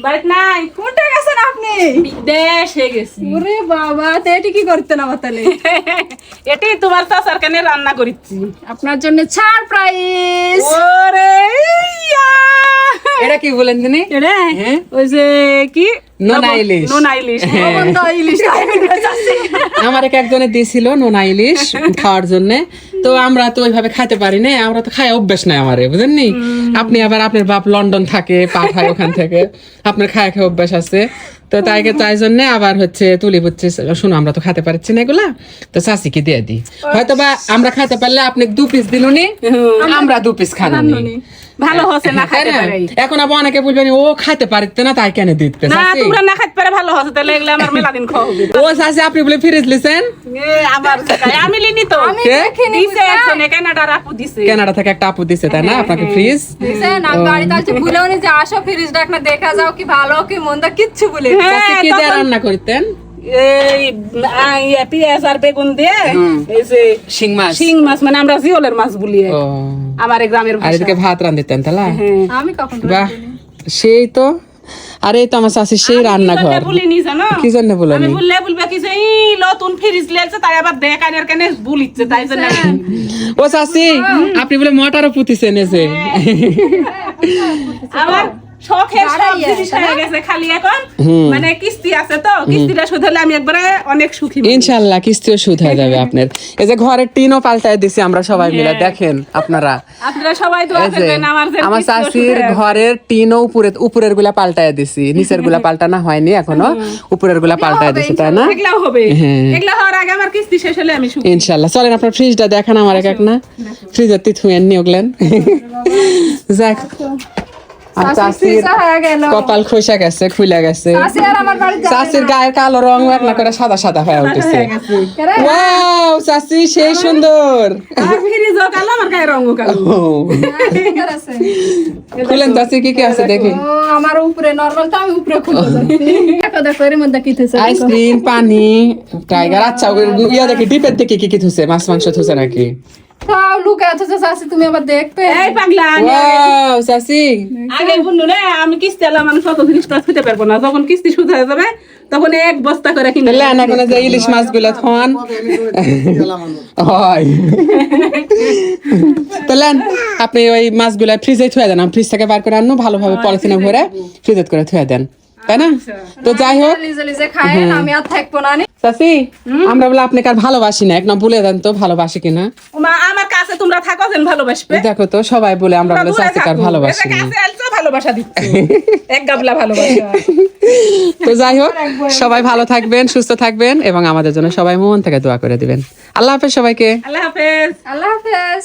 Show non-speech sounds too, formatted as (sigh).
বাড়িতে নাই কোনটা গেছেন আপনি? বিদেশে গেছি। ওরে বাবা তো এটি কি করতেন আমার তাহলে? (laughs) এটি তোমার তো কানে রান্না করিচ্ছি। আপনার জন্য ছাড় প্রাইস ওরে এটা কি বলেন তিনি? এটা? হ্যাঁ? ওই যে কি? নোনা ইলিশ। নোনা ইলিশ বন্ধ ইলিশ। (laughs) আমার এক একজনে দিয়েছিল নোনা ইলিশ খাওয়ার জন্য। তো আমরা তো ওইভাবে খাইতে পারি না আমরা তো খাই অভ্যাস নাই আমারে বুঝেননি আপনি আবার আপনার বাপ লন্ডন থাকে পাঠায় ওখান থেকে আপনার খায় খায় অভ্যাস আছে। তো তাই তাই জন্য আবার হচ্ছে তুলি হচ্ছে শোনো আমরা তো খেতে পারছি না এগুলা তো চাষিকে দিয়ে দিই। হয়তো বা আমরা খাইতে পারলে আপনি দু পিস দিলুনি আমরা দু পিস খানুনি। ভালো হচ্ছে না তাই খাইতে না? পারে। এখন আবার অনেকে বলবেন ও খাইতে পারতে না তাই কেন দিতে না তোমরা না খাইতে পারে ভালো হচ্ছে তাহলে এগুলো আমার মেলা দিন খাওয়া হবে। ও চাষি আপনি বলে ফিরিস লিছেন? সেটাই। আমি লিনি তো। কে? দিছে একজনে কানাডার আপু দিছে। কানাডা থেকে একটা আপু দিছে তাই না? আপনাকে ফ্রিজ আমি ভুলেও নি যে আসো ফ্রিজটা একটা দেখা যাও কি ভালো কি মন্দ কিচ্ছু বলে হ্যাঁ, কি রান্না করতেন? এই পেঁয়াজ আর বেগুন দিয়ে এই যে শিং মাছ। শিং মাছ মানে আমরা জিওলের মাছ বলি আমার গ্রামের আর এদিকে ভাত তাহলে? হ্যাঁ। আমি কখন বাহ সেই তো। আরে এই তো আমার চাষি সেই রান্নাঘর। জানো? কি জন্য বলেনি? আমি বললে বলবে কি যে নতুন ফ্রিজ লেগছে তাই আবার দেখ আইনের কেন বলিচ্ছে তাই জন্য ও চাষি আপনি বলে মটারও পুতিছেন এসে (laughs) আমার শখের সব জিনিস হয়ে গেছে খালি এখন মানে কিস্তি আছে তো কিস্তিটা হলে আমি একবারে অনেক সুখী কিস্তিও সুদ হয়ে যাবে (laughs) আপনার। এই যে ঘরের টিনও পাল্টায় দিছি আমরা সবাই মিলে দেখেন আপনারা। আপনারা সবাই দোয়া এই করবেন আমার। ঘরের টিনও উপরে উপরেরগুলা পাল্টায় দিছি। নিচেরগুলা (laughs) পাল্টানো হয়নি এখনও উপরেরগুলা পাল্টায় দিছি তাই না? এগুলাও হবে। হ্যাঁ। এগুলা হওয়ার আগে আমার কিস্তি শেষ হলে আমি সুখী। ইনশাল্লাহ। চলেন আপনার ফ্রিজটা দেখান আমার এক এক না। ফ্রিজের তি থুয়েন নি ওগলেন। (laughs) যাক। কপাল খসা গেছে খুলে গেছে। আসি আর আমার বাড়িতে চাষির গায়ের কালো রং এক না করে সাদা সাদা হয়ে উঠেছে। ওয়াও চাষি সেই সুন্দর। খুলেন চাষি কি কি আছে দেখি। আমার উপরে নরমাল তো আমি উপরে দেখো দেখো আইসক্রিম পানি টাইগার আচ্ছা ইয়া দেখি ডিপের থেকে কি কি থুছে মাছ মাংস থুছে নাকি? তাও লুকে আছে চাষি তুমি আবার দেখবে। এই পাগলা ওয়াও চাষি আগে বলল রে আমি কিস্তি এলাম আমি কত জিনিসটা খেতে পারব না। যখন কিস্তি শুধু হয়ে যাবে তখন এক বস্তা করে কিনে তাহলে আনা কোনো যে ইলিশ মাছগুলো থন হয়। তাহলে আপনি ওই মাছগুলো ফ্রিজে থুয়ে দেন। ফ্রিজ থেকে বার করে আনো ভালোভাবে পলিথিনে ভরে ফ্রিজে করে থুয়ে দেন। তাই না? তো যাই হোক। আমি আর থাকব না আমরা বলে আপনাকে আর ভালোবাসি না। এক না বলে দেন তো ভালোবাসি কিনা। মা আমার কাছে তোমরা থাকো যেন ভালোবাসবে। দেখো তো সবাই বলে আমরা বলে ভালোবাসি না। ভালোবাসা দিচ্ছে। (laughs) এক গাবলা ভালোবাসা। তো যাই হোক সবাই ভালো থাকবেন সুস্থ থাকবেন এবং আমাদের জন্য সবাই মন থেকে দোয়া করে দিবেন। আল্লাহ হাফেজ সবাইকে। আল্লাহ হাফেজ। আল্লাহ হাফেজ।